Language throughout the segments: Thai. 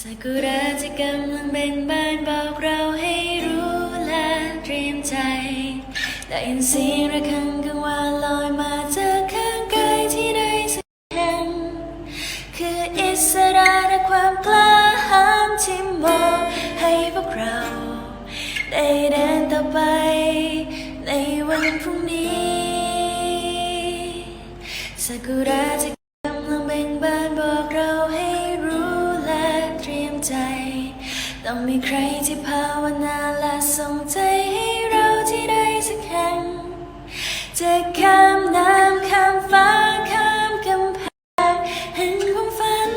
ซากุระจะกำลังเบ่งบานบอกเราให้รู้และเตรียมใจได้ยินเสียงระฆังกังวานลอยมาจากข้างกายที่ใดสักแห่งคืออิสระและความกล้าหาญที่มอบให้พวกเรา ได้เดินต่อไป ในวันพรุ่งนี้ซากุระจะ ต้องมีใครที่ภาวนาและส่งใจให้เราที่ได้สักแห่งจะข้ามน้ำข้ามฟ้าข้ามกำแพงแห่งความฝัน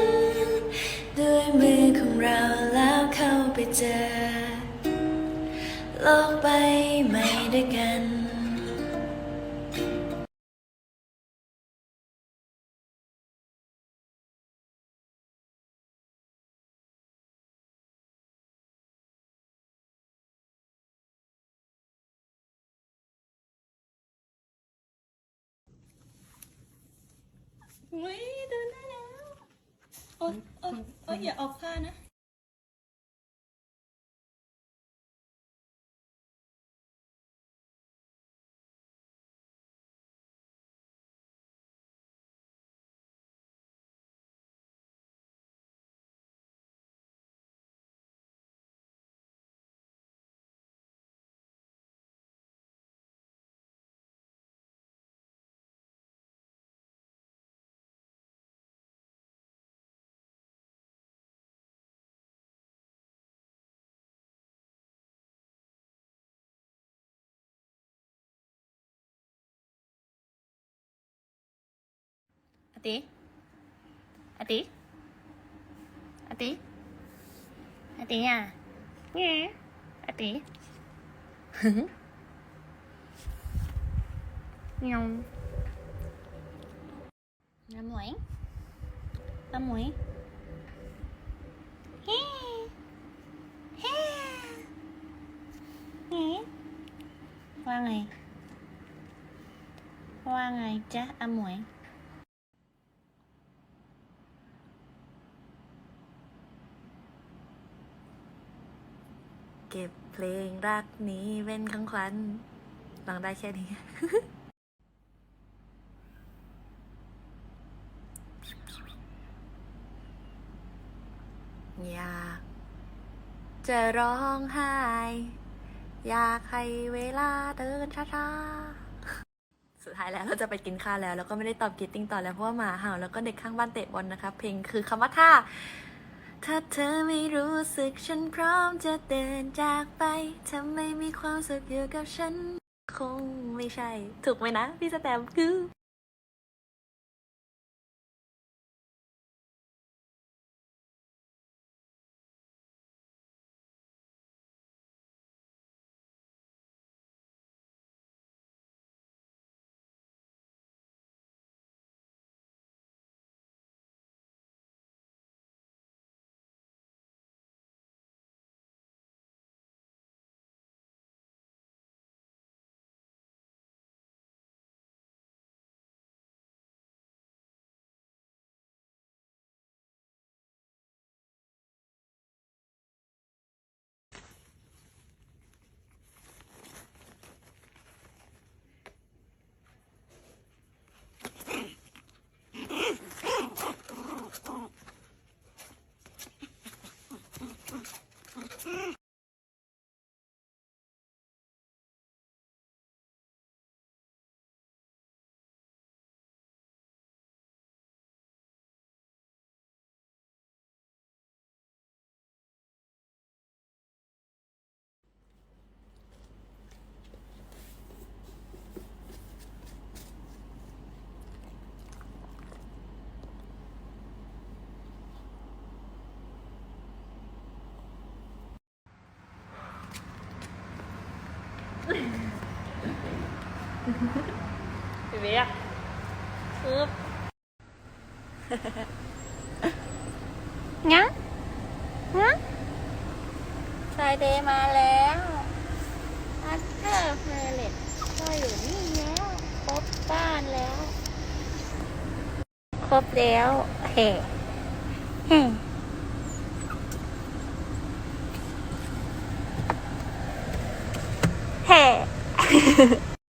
ด้วยมือของเราแล้วเข้าไปเจอ โลกใบใหม่ด้วยกัน เฮ้ยเดินได้แล้วโอ๊ยโอ๊ยโอ๊ยอย่าออกผ้านะ อาติอาติอาติอาติอะเงี้ยอาติงงน้ำหมวยน้ำหมวย เก็บเพลงรักนี้เป็นของขวัญลองได้แค่นี้ อยากจะร้องไห้ อยากให้เวลาเดินช้าๆ สุดท้ายแล้วเราจะไปกินข้าวแล้ว แล้วก็ไม่ได้ตอบกิตติ้งต่อแล้วเพราะว่าหมาเห่าแล้วก็เด็กข้างบ้านเตะบอลนะคะ เพลงคือคำว่าท่า ถ้าเธอไม่รู้สึกฉันพร้อมจะเดินจากไปถ้าไม่มีความสุขอยู่กับฉัน คงไม่ใช่ ถูกไหมนะ พี่สแตมคือ Mm-hmm. พี่เบียกปึ๊บงั้นงั้นไซเดย์มาแล้วอัสเตอร์เพเลตก็อยู่นี่แล้วครบบ้านแล้ว ครบแล้วเฮ่เฮ่เฮ่